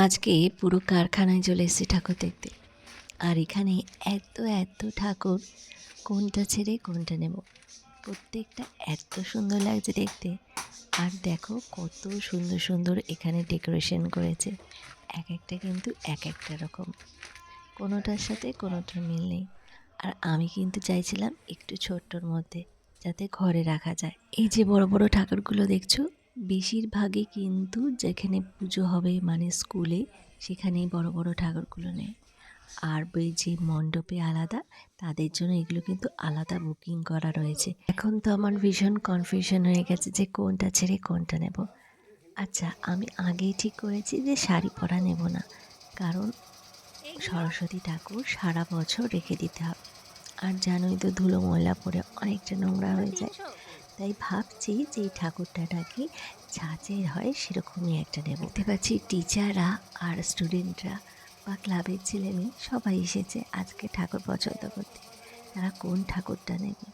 আজকে পুরো কারখানায় চলে এসেছি ঠাকুর দেখতে। আর এখানে এত এত ঠাকুর, কোনটা ছেড়ে কোনটা নেব? প্রত্যেকটা এত সুন্দর লাগছে দেখতে। আর দেখো কত সুন্দর সুন্দর এখানে ডেকোরেশন করেছে। এক একটা কিন্তু এক একটা রকম। কোনোটার সাথে কোনোটার মিল নেই। আর আমি কিন্তু চাইছিলাম একটু ছোট্টর মধ্যে যাতে ঘরে রাখা যায়। এই যে বড় বড় ঠাকুরগুলো দেখছ বেশিরভাগই কিন্তু যেখানে পুজো হবে মানে স্কুলে, সেখানেই বড় বড় ঠাকুরগুলো নেয়। আর ওই যে মণ্ডপে আলাদা, তাদের জন্য এগুলো কিন্তু আলাদা বুকিং করা রয়েছে। এখন তো আমার ভীষণ কনফিউশন হয়ে গেছে যে কোনটা ছেড়ে কোনটা নেব। আচ্ছা আমি আগেই ঠিক করেছি যে শাড়ি পরা নেব না। কারণ সরস্বতী ঠাকুর সারা বছর রেখে দিতে হবে। আর জানোই তো ধুলো ময়লা পরে অনেকটা নোংরা হয়ে যায়। তাই ভাবছি যে এই ঠাকুরটা নাকি ছাঁচের হয় সেরকমই একটা নেব। দেখতে পাচ্ছি টিচাররা আর স্টুডেন্টরা বা ক্লাবের ছেলে মেয়ে সবাই এসেছে আজকে ঠাকুর পছন্দ করতে। তারা কোন ঠাকুরটা নেবে?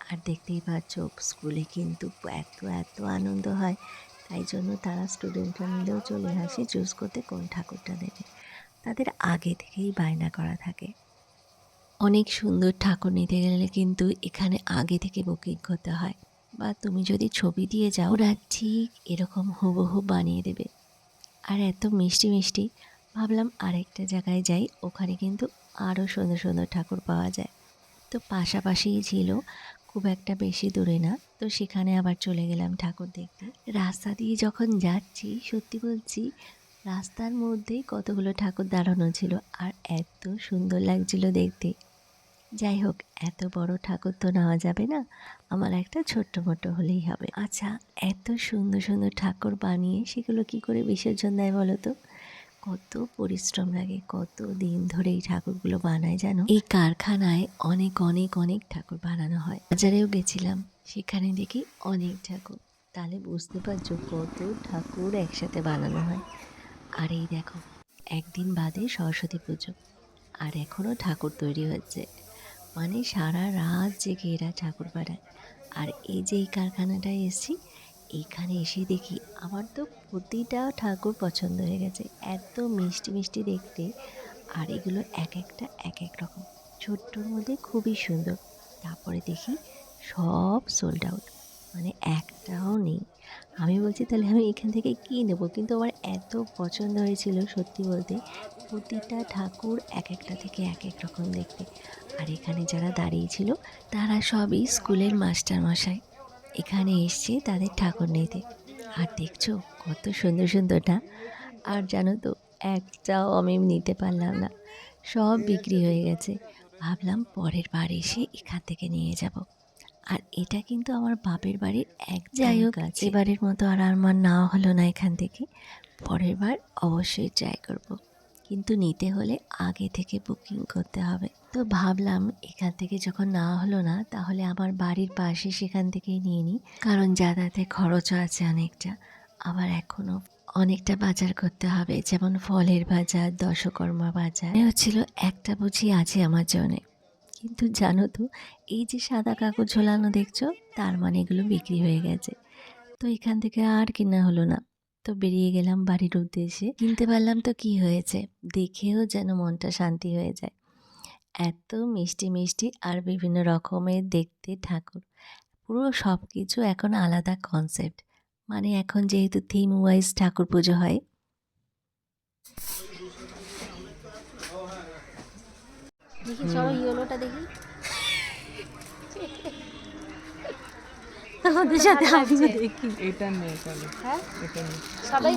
আর দেখতেই পাচ্ছ, স্কুলে কিন্তু এত এত আনন্দ হয়। তাই জন্য তারা স্টুডেন্টরা মিলেও চলে আসে চুজ করতে কোন ঠাকুরটা নেবে। তাদের আগে থেকেই বায়না করা থাকে। অনেক সুন্দর ঠাকুর নিতে গেলে কিন্তু এখানে আগে থেকে বুকিং করতে হয়। বা তুমি যদি ছবি দিয়ে যাও, ওরা ঠিক এরকম হুবহু বানিয়ে দেবে। আর এত মিষ্টি মিষ্টি, ভাবলাম আরেকটা জায়গায় যাই, ওখানে কিন্তু আরও সুন্দর সুন্দর ঠাকুর পাওয়া যায়। তো পাশাপাশিই ছিল খুব একটা বেশি দূরে না, তো সেখানে আবার চলে গেলাম ঠাকুর দেখতে। রাস্তা দিয়ে যখন যাচ্ছি, সত্যি বলছি, রাস্তার মধ্যেই কতগুলো ঠাকুর দাঁড়ানো ছিল, আর এত সুন্দর লাগছিল দেখতে। যাই হোক, এত বড় ঠাকুর তো নেওয়া যাবে না। আমার একটা ছোট্ট মোটো হলেই হবে। আচ্ছা এত সুন্দর সুন্দর ঠাকুর বানিয়ে সেগুলো কি করে বিসর্জন দেয় বলো তো? কত পরিশ্রম লাগে, কত দিন ধরে এই ঠাকুরগুলো বানায় জানো? এই কারখানায় অনেক অনেক অনেক ঠাকুর বানানো হয়। বাজারেও গেছিলাম, সেখানে দেখি অনেক ঠাকুর। তাহলে বুঝতে পারছ কত ঠাকুর একসাথে বানানো হয়। আর এই দেখো, একদিন বাদে সরস্বতী পুজো, আর এখনও ঠাকুর তৈরি হচ্ছে। মানে সারা রাত জেগে এরা ঠাকুর বানায়। আর এই যে এই কারখানাটায় এসেছি, এখানে এসে দেখি আমার তো প্রতিটা ঠাকুর পছন্দ হয়ে গেছে। এত মিষ্টি মিষ্টি দেখতে। আর এগুলো এক একটা, এক এক রকম। ছোট্টর মধ্যে খুবই সুন্দর। তারপরে দেখি সব সোল্ড আউট মানে একটাও নেই। আমি বলছি, তাহলে আমি এখান থেকে কী নেব। কিন্তু আমার এত পছন্দ হয়েছিল সত্যি বলতে। প্রতিটা ঠাকুর এক একটা থেকে এক এক রকম দেখতে। আর এখানে যারা দাঁড়িয়েছিল তারা সবই স্কুলের মাস্টার মশাই এখানে এসছে তাদের ঠাকুর নিতে। আর দেখছ কত সুন্দর সুন্দর না আর জানো তো একটাও আমি নিতে পারলাম না। সব বিক্রি হয়ে গেছে। ভাবলাম পরের বার এসে এখান থেকে নিয়ে যাব। আর এটা কিন্তু আমার বাপের বাড়ির এক যাই হোক এবারের মতো আর আমার না হলো না এখান থেকে। পরের বার অবশ্যই ট্রাই করব। কিন্তু নিতে হলে আগে থেকে বুকিং করতে হবে। তো ভাবলাম এখান থেকে যখন না হলো না, তাহলে আমার বাড়ির পাশে সেখান থেকেই নিয়ে নিই। কারণ যাতায়াতে খরচও আছে অনেকটা। আবার এখনও অনেকটা বাজার করতে হবে, যেমন ফলের বাজার, দশকর্মা বাজার। হচ্ছিল একটা বুঝি আছে আমার জন্যে। কিন্তু জানো তো, এই যে সাদা কাগজ ঝোলানো দেখছ, তার মানে এগুলো বিক্রি হয়ে গেছে। তো এখান থেকে আর কেনা হলো না। তো বেরিয়ে গেলাম বাড়ির উদ্দেশ্যে। কিনতে পারলাম তো কি হয়েছে? দেখেও যেন মনটা শান্তি হয়ে যায়। এত মিষ্টি মিষ্টি আর বিভিন্ন রকমের দেখতে ঠাকুর। পুরো সব কিছু এখন আলাদা কনসেপ্ট মানে এখন যেহেতু থিম ওয়াইজ ঠাকুর পুজো হয়। দেখি চলো ইয়েলোটা দেখি। আমাদের সাথে আমিও দেখি। এটা নেই তাহলে। হ্যাঁ? এটা নেই। সবাই